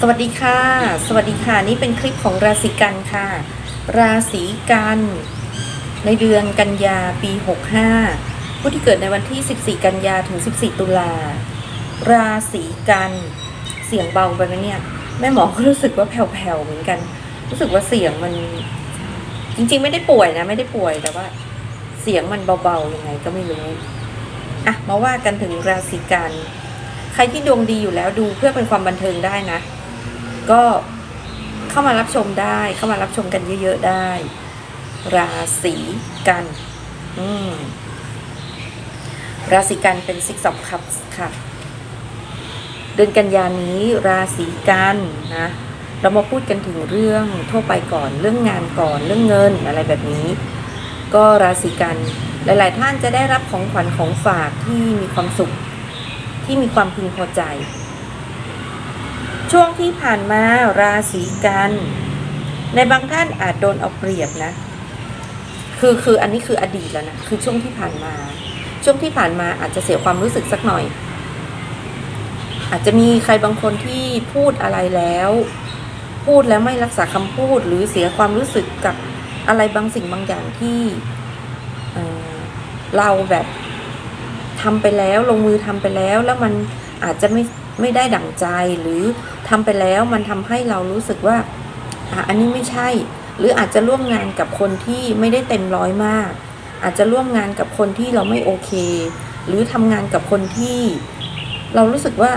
สวัสดีค่ะ สวัสดีค่ะนี่เป็นคลิปของราศีกันค่ะ ราศีกันในเดือนกันยาปี 65 ผู้ที่เกิดในวันที่ 14 กันยาถึง 14 ตุลา ราศีกันเสียงเบาไปไหมเนี่ยแม่หมอก็รู้สึกว่าแผ่วๆเหมือนกัน รู้สึกว่าเสียงมัน จริงๆ ไม่ได้ป่วยนะ ไม่ได้ป่วยแต่ว่า เสียงมันเบาๆยังไงก็ไม่รู้อะมาว่ากันถึงราศีกันใครที่ดวงดีอยู่แล้วดูเพื่อเป็นความบันเทิงได้นะ ก็เข้ามารับชมได้ เข้ามารับชมกันเยอะๆได้ ราศีกัน อืมราศีกันเป็น six of cups ค่ะ เดือนกันยานี้ราศีกันนะ เรามาพูดกันถึงเรื่องทั่วไปก่อนเรื่องงานก่อนเรื่องเงินอะไรแบบนี้ ก็ราศีกันหลาย ๆ ท่านจะได้รับของขวัญของฝากที่มีความสุข ที่มีความพึงพอใจ ช่วงที่ผ่านมาราศีกัน ในบางท่านอาจโดนเอาเปรียบนะ คือคืออันนี้คืออดีตแล้วนะ คือช่วงที่ผ่านมา ช่วงที่ผ่านมาอาจจะเสียความรู้สึกสักหน่อย อาจจะมีใครบางคนที่พูดอะไรแล้ว พูดแล้วไม่รักษาคำพูดหรือเสียความรู้สึกกับอะไรบางสิ่งบางอย่างที่เเราแบบทำไปแล้วลงมือทำไปแล้วแล้วมันอาจจะไม่ ไม่ได้ดั่งใจหรือทำไปแล้วมันทำให้เรารู้สึกว่าอะอันนี้ไม่ใช่ หรืออาจจะร่วมงานกับคนที่ไม่ได้เต็มร้อยมาก อาจจะร่วมงานกับคนที่เราไม่โอเค หรือทำงานกับคนที่ เรารู้สึกว่า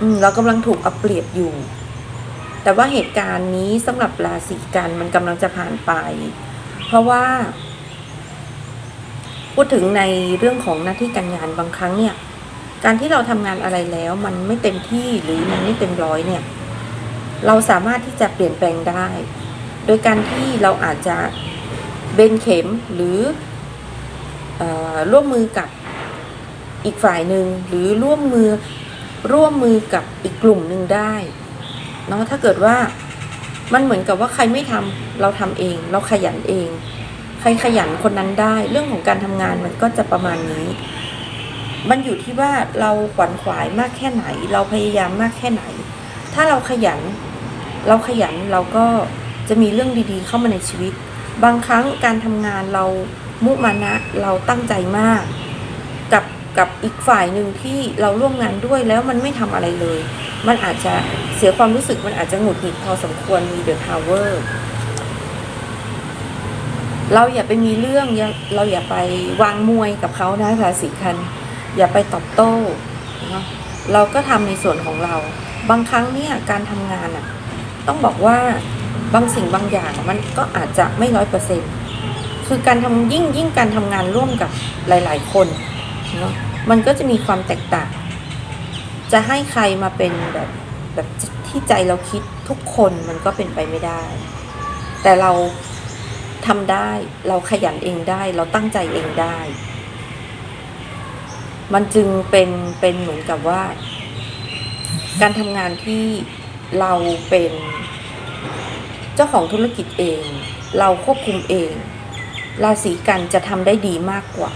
อืมเรากำลังถูกเอาเปรียบอยู่ แต่ว่าเหตุการณ์นี้สำหรับราศีกันมันกำลังจะผ่านไป เพราะว่า พูดถึงในเรื่องของหน้าที่การงานบางครั้งเนี่ย การที่เราทำงานอะไรแล้วมันไม่เต็มที่หรือมันไม่เต็มร้อยเนี่ย เราสามารถที่จะเปลี่ยนแปลงได้ โดยการที่เราอาจจะเบนเข็มหรือออร่วมมือกับอีกฝ่ายหนึ่งหรือร่วมมือร่วมมือกับอีกกลุ่มหนึ่งได้เนาะถ้าเกิดว่ามันเหมือนกับว่าใครไม่ทำเราทำเอง เราขยันเอง ใครขยันคนนั้นได้ เรื่องของการทำงานมันก็จะประมาณนี้ มันอยู่ที่ว่าเราขวนขวายมากแค่ไหน เราพยายามมากแค่ไหน ถ้าเราขยัน เราขยันเราก็จะมีเรื่องดีๆ เข้ามาในชีวิต บางครั้งการทำงานเรามุมานะเราตั้งใจมาก กับกับอีกฝ่ายหนึ่งที่เราร่วมงานด้วยแล้วมันไม่ทำอะไรเลย มันอาจจะเสียความรู้สึกมันอาจจะหงุดหงิดพอสมควรมีเดอะทาวเวอร์เราอย่าไปมีเรื่องเราอย่าไปวางมวยกับเขานะราศีคัน อย่าไปตอบโต้เนาะเราก็ทำในส่วนของเรา บางครั้งเนี่ยการทำงานอะต้องบอกว่าบางสิ่งบางอย่างมันก็อาจจะไม่ร้อยเปอร์เซ็นคือการทำยิ่งยิ่งการทำงานร่วมกับหลาย ๆ คนเนาะมันก็จะมีความแตกต่าง จะให้ใครมาเป็นแบบแบบที่ใจเราคิดทุกคนมันก็เป็นไปไม่ได้ แต่เราทำได้เราขยันเองได้ เราตั้งใจเองได้ มันจึงเป็นเป็นเหมือนกับว่า การทำงานที่เราเป็นเจ้าของธุรกิจเอง เราควบคุมเอง ราศีกันจะทำได้ดีมากกว่า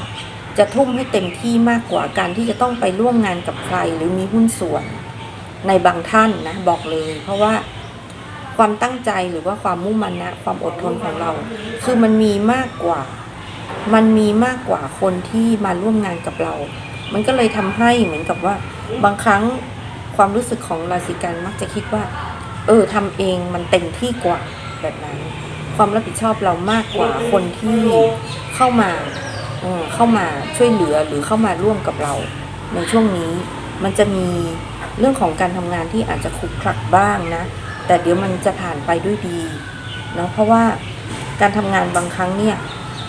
จะทุ่มให้เต็มที่มากกว่าการที่จะต้องไปร่วมงานกับใครหรือมีหุ้นส่วนในบางท่านนะบอกเลย เพราะว่าความตั้งใจหรือว่าความมุ่งมั่นนะความอดทนของเรา คือมันมีมากกว่า มันมีมากกว่าคนที่มาร่วมงานกับเรา มันก็เลยทำให้เหมือนกับว่า บางครั้งความรู้สึกของราศีกันมักจะคิดว่า เออทำเองมันเต็มที่กว่าแบบนั้น ความรับผิดชอบเรามากกว่าคนที่เข้ามาเออเข้ามาช่วยเหลือหรือเข้ามาร่วมกับเรา ในช่วงนี้มันจะมีเรื่องของการทำงานที่อาจจะขลุกคลักบ้างนะ แต่เดี๋ยวมันจะผ่านไปด้วยดีเนาะเพราะว่าการทำงานบางครั้งเนี่ย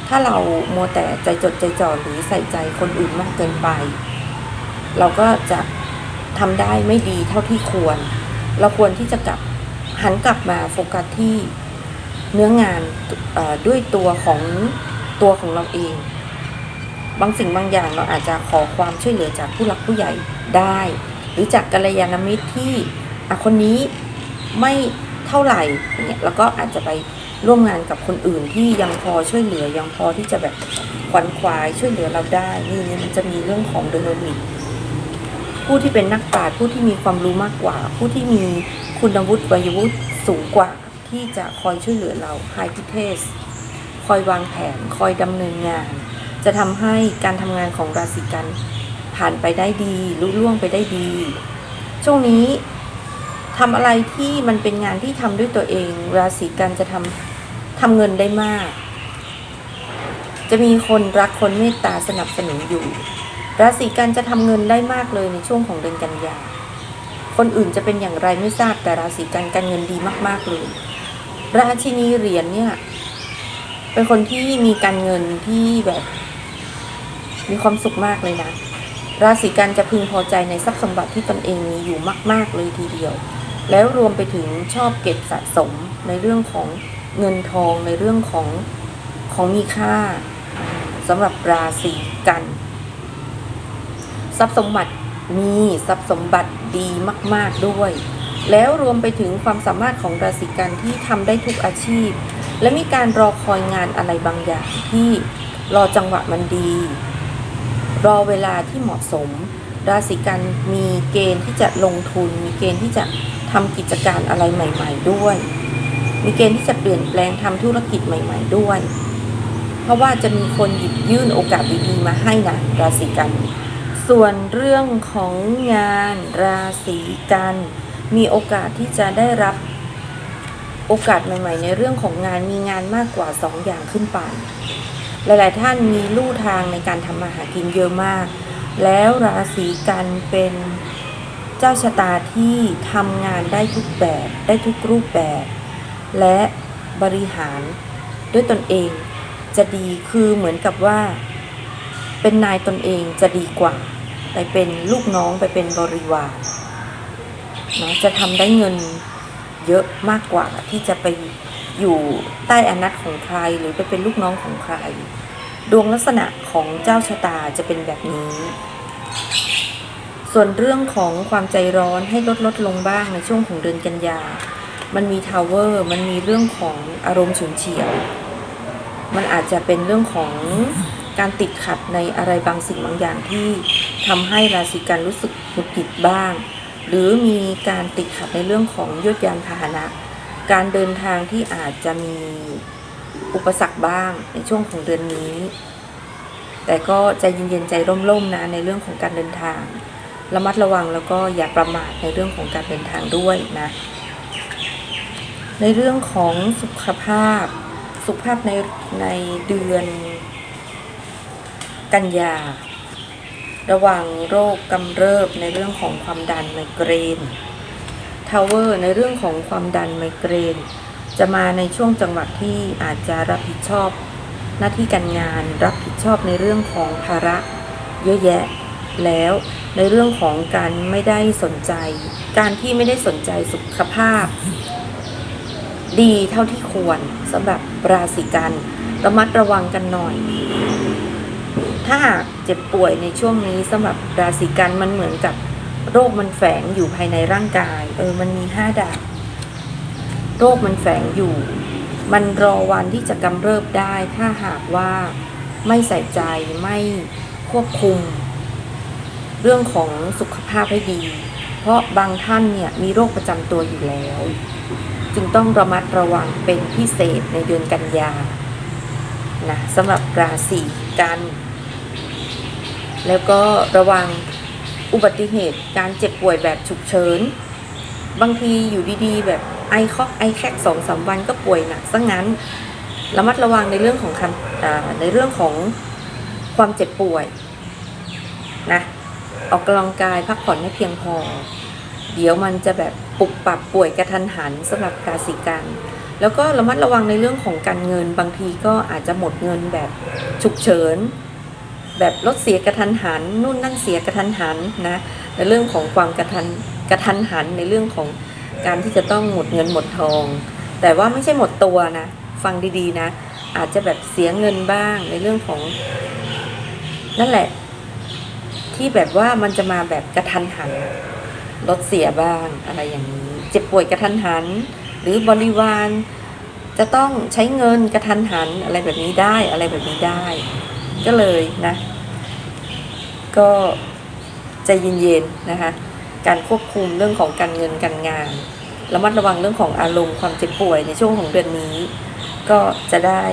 ถ้าเรามัวแต่ใจจดใจจ่อหรือใส่ใจคนอื่นมากเกินไป เราก็จะทำได้ไม่ดีเท่าที่ควร เราควรที่จะกลับหันกลับมาโฟกัสที่เนื้องานด้วยตัวของตัวของเราเอง บางสิ่งบางอย่างเราอาจจะขอความช่วยเหลือจากผู้หลักผู้ใหญ่ได้ หรือจากกัลยาณมิตรที่อคนนี้ไม่เท่าไหร่เงี้ยแล้วก็อาจจะไปร่วมงานกับคนอื่นที่ยังพอช่วยเหลือยังพอที่จะแบบขวัญขวายช่วยเหลือเราได้นี่นี่มันจะมีเรื่องของเดโนมิก ผู้ที่เป็นนักปราชญ์ผู้ที่มีความรู้มากกว่า ผู้ที่มีคุณวุฒิวัยวุฒิสูงกว่าที่จะคอยช่วยเหลือเราไฮพิเทสคอยวางแผน คอยดำเนินงาน จะทำให้การทำงานของราศีกันผ่านไปได้ดีลุล่วงไปได้ดี ช่วงนี้ทำอะไรที่มันเป็นงานที่ทำด้วยตัวเอง ราศีกันจะทำทำเงินได้มาก จะมีคนรักคนเมตตาสนับสนุนอยู่ ราศีกันจะทำเงินได้มากเลยในช่วงของเดือนกันยาคนอื่นจะเป็นอย่างไรไม่ทราบแต่ราศีกันการเงินดีมาก ๆเลย ราชินีเหรียญเนี่ย เป็นคนที่มีการเงินที่แบบ มีความสุขมากเลยนะ ราศีกันจะพึงพอใจในทรัพย์สมบัติที่ตนเองมีอยู่มาก ๆ เลยทีเดียว แล้วรวมไปถึงชอบเก็บสะสมในเรื่องของเงินทองในเรื่องของของมีค่าสำหรับราศีกัน ทรัพย์สมบัติมีทรัพย์สมบัติดีมาก ๆด้วย แล้วรวมไปถึงความสามารถของราศีกันที่ทำได้ทุกอาชีพ และมีการรอคอยงานอะไรบางอย่างที่รอจังหวะมันดี รอเวลาที่เหมาะสม ราศีกันมีเกณฑ์ที่จะลงทุน มีเกณฑ์ที่จะทำกิจการอะไรใหม่ ๆ ด้วย มีเกณฑ์ที่จะเปลี่ยนแปลงทำธุรกิจใหม่ ๆ ด้วย เพราะว่าจะมีคนหยิบยื่นโอกาสดีๆมาให้นะราศีกัน ส่วนเรื่องของงานราศีกัน มีโอกาสที่จะได้รับโอกาสใหม่ ๆ ในเรื่องของงานมีงานมากกว่า 2 อย่างขึ้นไป หลายๆท่านมีลู่ทางในการทำมาหากินเยอะมาก แล้วราศีกันเป็นเจ้าชะตาที่ทำงานได้ทุกแบบได้ทุกรูปแบบ และบริหารด้วยตนเองจะดีคือเหมือนกับว่า เป็นนายตนเองจะดีกว่า ไปเป็นลูกน้องไปเป็นบริวารนะจะทำได้เงินเยอะมากกว่าที่จะไปอยู่ใต้อนาจของใครหรือไปเป็นลูกน้องของใคร ดวงลักษณะของเจ้าชะตาจะเป็นแบบนี้ ส่วนเรื่องของความใจร้อนให้ลดลดลงบ้างในช่วงของเดือนกันยา มันมีทาวเวอร์ มันมีเรื่องของอารมณ์ฉุนเฉียว มันอาจจะเป็นเรื่องของ การติดขัดในอะไรบางสิ่งบางอย่างที่ทำให้ราศีกันรู้สึกหงุดหงิดบ้าง หรือมีการติดขัดในเรื่องของยวดยานพาหนะ การเดินทางที่อาจจะมีอุปสรรคบ้างในช่วงของเดือนนี้ แต่ก็ใจเย็นๆใจร่มๆนะในเรื่องของการเดินทาง ระมัดระวังแล้วก็อย่าประมาทในเรื่องของการเดินทางด้วยนะ ในเรื่องของสุขภาพ สุขภาพในในเดือน กันยา ระว่างโรคกำเริบในเรื่องของความดันไมเกรนทาวเวอร์ในเรื่องของความดันไมเกรน จะมาในช่วงจังหวะที่อาจจะรับผิดชอบ หน้าที่การงานรับผิดชอบในเรื่องของภาระเยอะแยะแล้วในเรื่องของการไม่ได้สนใจ การที่ไม่ได้สนใจสุขภาพ ดีเท่าที่ควรสำหรับราศีกันระมัดระวังกันหน่อย ถ้าหากเจ็บป่วยในช่วงนี้สำหรับราศีกันมันเหมือนกับโรคมันแฝงอยู่ภายในร่างกาย เออมันมีห้าดาบโรคมันแฝงอยู่ มันรอวันที่จะกำเริบได้ ถ้าหากว่าไม่ใส่ใจไม่ควบคุม เรื่องของสุขภาพให้ดี เพราะบางท่านเนี่ยมีโรคประจำตัวอยู่แล้ว จึงต้องระมัดระวังเป็นพิเศษในเดือนกันยานะสำหรับราศีกัน แล้วก็ระวังอุบัติเหตุการเจ็บป่วยแบบฉุกเฉิน บางทีอยู่ดีๆ แบบไอคอกไอแคกสองสามวันก็ป่วยหนักซะงั้น ระมัดระวังในเรื่องของคำในเรื่องของความเจ็บป่วยนะออกกำลังกายพักผ่อนให้เพียงพอ เดี๋ยวมันจะแบบปุบปรับป่วยกระทันหันสำหรับราศีกันแล้วก็ระมัดระวังในเรื่องของการเงินบางทีก็อาจจะหมดเงินแบบฉุกเฉิน แบบรถเสียกระทันหันนู่นนั่นเสียกระทันหันนะในเรื่องของความกระทันกระทันหันในเรื่องของการที่จะต้องหมดเงินหมดทอง แต่ว่าไม่ใช่หมดตัวนะฟังดีๆนะ อาจจะแบบเสียเงินบ้างในเรื่องของ นั่นแหละ ที่แบบว่ามันจะมาแบบกระทันหันรถเสียบ้างอะไรอย่างนี้ เจ็บป่วยกระทันหัน หรือบริวารจะต้องใช้เงินกระทันหันอะไรแบบนี้ได้อะไรแบบนี้ได้ ก็เลยนะ ก็ใจเย็นๆนะคะ การควบคุมเรื่องของการเงินการงานระมัดระวังเรื่องของอารมณ์ความเจ็บป่วยในช่วงของเดือนนี้ ก็จะได้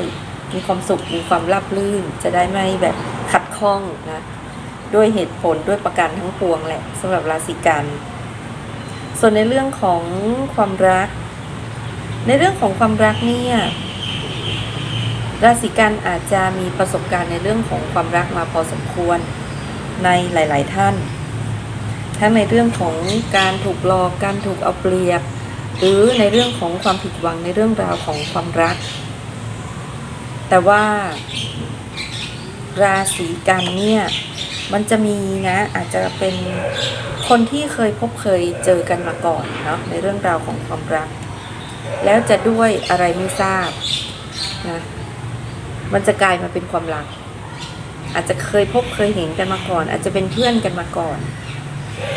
มีความสุขมีความราบรื่น จะได้ไม่แบบขัดข้องนะด้วยเหตุผลด้วยประการทั้งปวงแหละสำหรับราศีกัน ส่วนในเรื่องของความรัก ในเรื่องของความรักเนี่ย ราศีกันอาจจะมีประสบการณ์ในเรื่องของความรักมาพอสมควรในหลาย ๆ ท่าน ทั้งในเรื่องของการถูกหลอกการถูกเอาเปรียบ หรือในเรื่องของความผิดหวังในเรื่องราวของความรัก แต่ว่าราศีกันเนี่ยมันจะมีนะอาจจะเป็นคนที่เคยพบเคยเจอกันมาก่อนเนาะในเรื่องราวของความรัก แล้วจะด้วยอะไรไม่ทราบนะ มันจะกลายมาเป็นความรัก อาจจะเคยพบเคยเห็นกันมาก่อน อาจจะเป็นเพื่อนกันมาก่อน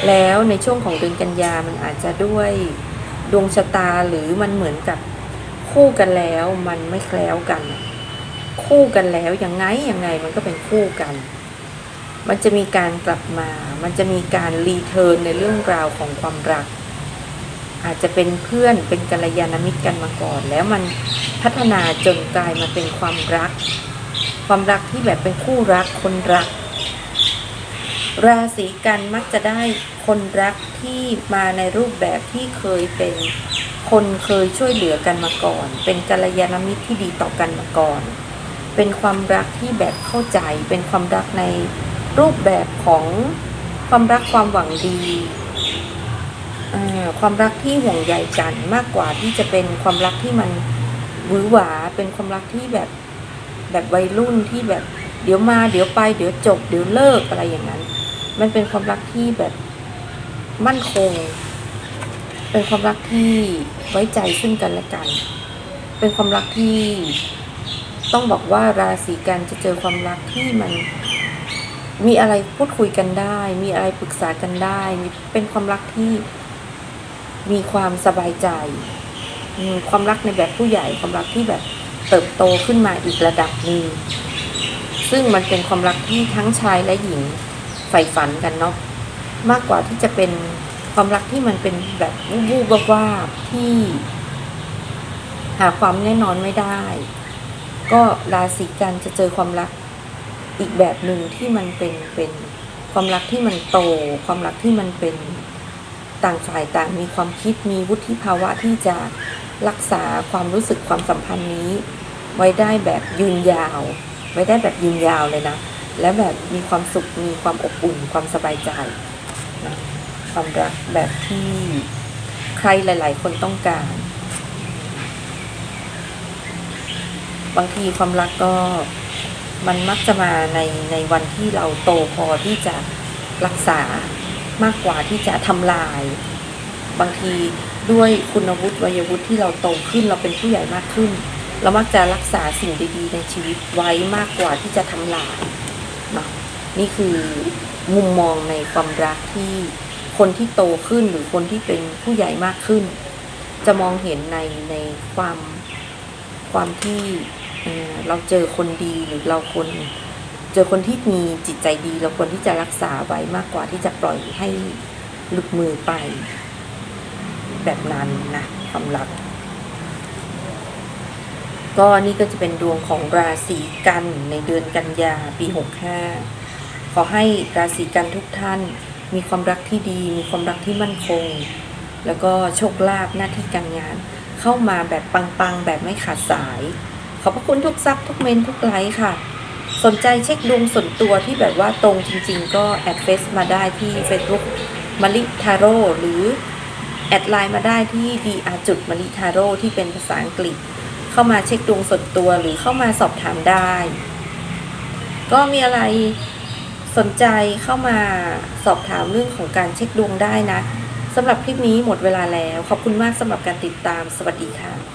แล้วในช่วงของเดือนกันยามันอาจจะด้วยดวงชะตาหรือมันเหมือนกับคู่กันแล้วมันไม่แคล้วกัน คู่กันแล้วยังไงยังไงมันก็เป็นคู่กัน มันจะมีการกลับมา มันจะมีการรีเทิร์นในเรื่องราวของความรัก อาจจะเป็นเพื่อนเป็นกัลยาณมิตรกันมาก่อน แล้วมันพัฒนาจนกลายมาเป็นความรัก ความรักที่แบบเป็นคู่รักคนรัก ราศีกันมักจะได้คนรักที่มาในรูปแบบที่เคยเป็นคนเคยช่วยเหลือกันมาก่อน เป็นกัลยาณมิตรที่ดีต่อกันมาก่อน เป็นความรักที่แบบเข้าใจ เป็นความรักในรูปแบบของความรักความหวังดี ความรักที่ห่วงใยกันมากกว่าที่จะเป็นความรักที่มันหวือหวาเป็นความรักที่แบบแบบวัยรุ่นที่แบบเดี๋ยวมาเดี๋ยวไปเดี๋ยวจบ เดี๋ยวเลิกอะไรอย่างนั้น มันเป็นความรักที่แบบมั่นคง เป็นความรักที่ไว้ใจซึ่งกันและกัน เป็นความรักที่ต้องบอกว่าราศีกันจะเจอความรักที่มันมีอะไรพูดคุยกันได้ มีอะไรปรึกษากันได้ เป็นความรักที่ มีความสบายใจ ความรักในแบบผู้ใหญ่ ความรักที่แบบเติบโตขึ้นมาอีกระดับหนึ่งซึ่งมันเป็นความรักที่ทั้งชายและหญิงใฝ่ฝันกันเนาะมากกว่าที่จะเป็นความรักที่มันเป็นแบบวูบวูบวาบๆที่ หาความแน่นอนไม่ได้ ก็ราศีกันจะเจอความรักอีกแบบหนึ่งที่มันเป็นเป็นความรักที่มันโต ความรักที่มันเป็น ต่างฝ่ายต่างมีความคิดมีวุฒิภาวะที่จะรักษาความรู้สึกความสัมพันธ์นี้ ไว้ได้แบบยืนยาว ไว้ได้แบบยืนยาวเลยนะ และแบบมีความสุขมีความอบอุ่น ความสบายใจนะความรักแบบที่ใครหลาย ๆ คนต้องการ บางทีความรักก็มันมักจะมาในในวันที่เราโตพอที่จะรักษา มากกว่าที่จะทำลาย บางทีด้วยคุณวุฒิวัยวุฒิที่เราโตขึ้นเราเป็นผู้ใหญ่มากขึ้น เรามักจะรักษาสิ่งดีๆในชีวิตไว้มากกว่าที่จะทำลายเนาะนี่คือมุมมองในความรักที่คนที่โตขึ้นหรือคนที่เป็นผู้ใหญ่มากขึ้น จะมองเห็นในในความความที่เราเจอคนดีหรือเราคน เจอคนที่มีจิตใจดีเราควรที่จะรักษาไว้มากกว่าที่จะปล่อยให้หลุดมือไป แบบนั้นนะความรัก ก็นี่ก็จะเป็นดวงของราศีกันในเดือนกันยาปี 65 ขอให้ราศีกันทุกท่าน มีความรักที่ดี มีความรักที่มั่นคง แล้วก็โชคลาภหน้าที่การงาน เข้ามาแบบปังๆ แบบไม่ขาดสาย ขอบพระคุณทุกซับทุกเมนทุกไลค์ค่ะ สนใจเช็คดวงส่วนตัวที่แบบว่าตรงจริง ๆ ก็แอดเฟซมาได้ที่ Facebook มาริทาโร่หรือ แอดไลน์มาได้ที่ dr จุดมาริทาโร่ที่เป็นภาษาอังกฤษ เข้ามาเช็คดวงส่วนตัวหรือเข้ามาสอบถามได้ ก็มีอะไรสนใจเข้ามาสอบถามเรื่องของการเช็คดวงได้นะสำหรับคลิปนี้หมดเวลาแล้ว ขอบคุณมากสำหรับการติดตาม สวัสดีค่ะ